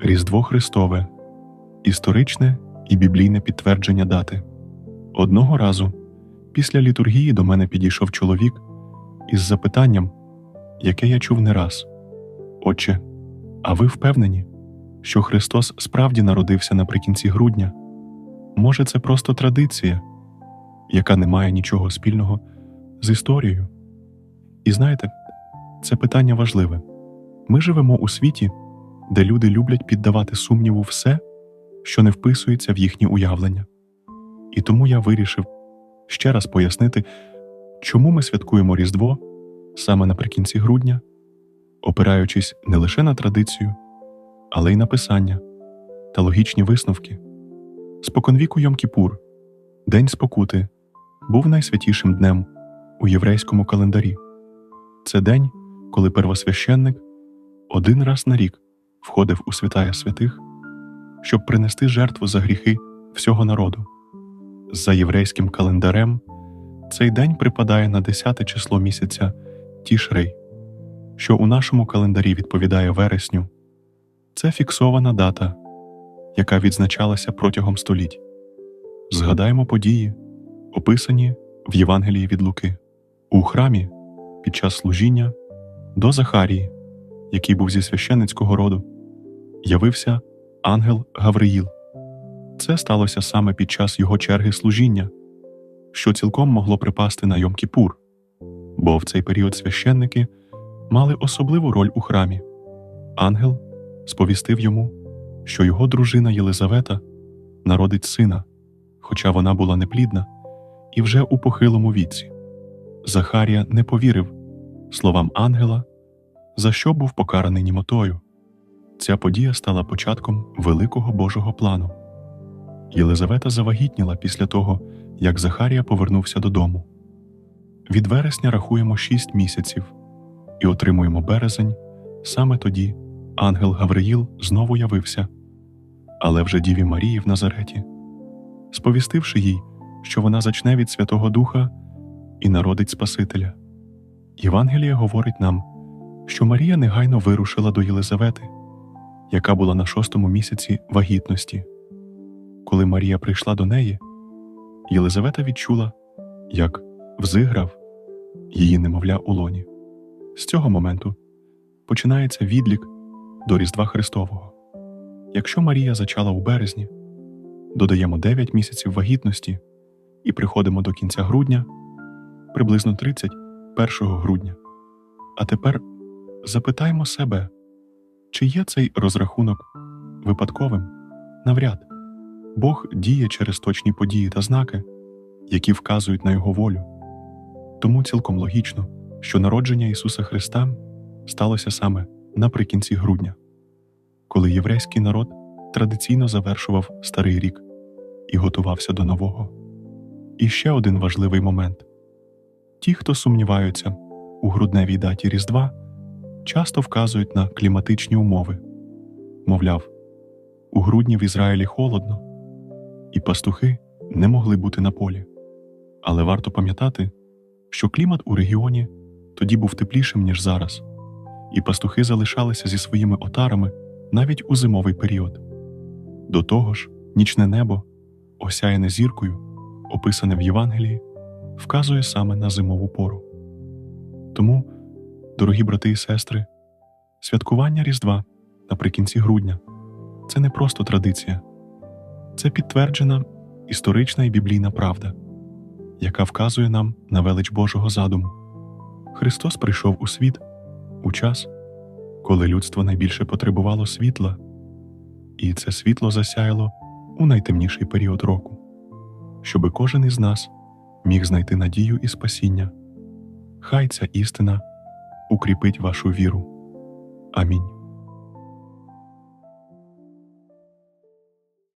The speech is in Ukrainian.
Різдво Христове історичне і біблійне підтвердження дати. Одного разу після літургії до мене підійшов чоловік із запитанням, яке я чув не раз: Отче, а ви впевнені, що Христос справді народився наприкінці грудня? Може, це просто традиція, яка не має нічого спільного з історією? І знаєте, це питання важливе. Ми живемо у світі, де люди люблять піддавати сумніву все, що не вписується в їхні уявлення. І тому я вирішив ще раз пояснити, чому ми святкуємо Різдво саме наприкінці грудня, опираючись не лише на традицію, але й на писання та логічні висновки. Споконвіку Йом-Кіпур, День спокути, був найсвятішим днем у єврейському календарі. Це день, коли первосвященник один раз на рік входив у святая святих, щоб принести жертву за гріхи всього народу. За єврейським календарем цей день припадає на 10 число місяця Тішрей, що у нашому календарі відповідає вересню. Це фіксована дата, яка відзначалася протягом століть. Згадаємо події, описані в Євангелії від Луки, у храмі під час служіння до Захарії, який був зі священницького роду, явився ангел Гавриїл. Це сталося саме під час його черги служіння, що цілком могло припасти на Йом-Кіпур, бо в цей період священники мали особливу роль у храмі. Ангел сповістив йому, що його дружина Єлизавета народить сина, хоча вона була неплідна і вже у похилому віці. Захарія не повірив словам ангела, за що був покараний німотою. Ця подія стала початком великого Божого плану. Єлизавета завагітніла після того, як Захарія повернувся додому. Від вересня рахуємо шість місяців і отримуємо березень. Саме тоді ангел Гавриїл знову явився, але вже Діві Марії в Назареті, сповістивши їй, що вона зачне від Святого Духа і народить Спасителя. Євангеліє говорить нам, що Марія негайно вирушила до Єлизавети, яка була на шостому місяці вагітності. Коли Марія прийшла до неї, Єлизавета відчула, як взиграв її немовля у лоні. З цього моменту починається відлік до Різдва Христового. Якщо Марія зачала у березні, додаємо 9 місяців вагітності і приходимо до кінця грудня, приблизно 31 грудня. А тепер запитаймо себе, чи є цей розрахунок випадковим? Навряд. Бог діє через точні події та знаки, які вказують на Його волю. Тому цілком логічно, що народження Ісуса Христа сталося саме наприкінці грудня, коли єврейський народ традиційно завершував старий рік і готувався до нового. І ще один важливий момент: ті, хто сумніваються у грудневій даті Різдва, часто вказують на кліматичні умови. Мовляв, у грудні в Ізраїлі холодно, і пастухи не могли бути на полі. Але варто пам'ятати, що клімат у регіоні тоді був теплішим, ніж зараз, і пастухи залишалися зі своїми отарами навіть у зимовий період. До того ж, нічне небо, осяяне зіркою, описане в Євангелії, вказує саме на зимову пору. Тому, дорогі брати і сестри, святкування Різдва наприкінці грудня це не просто традиція, це підтверджена історична і біблійна правда, яка вказує нам на велич Божого задуму. Христос прийшов у світ у час, коли людство найбільше потребувало світла, і це світло засяяло у найтемніший період року, щоби кожен із нас міг знайти надію і спасіння. Хай ця істина укріпить вашу віру. Амінь.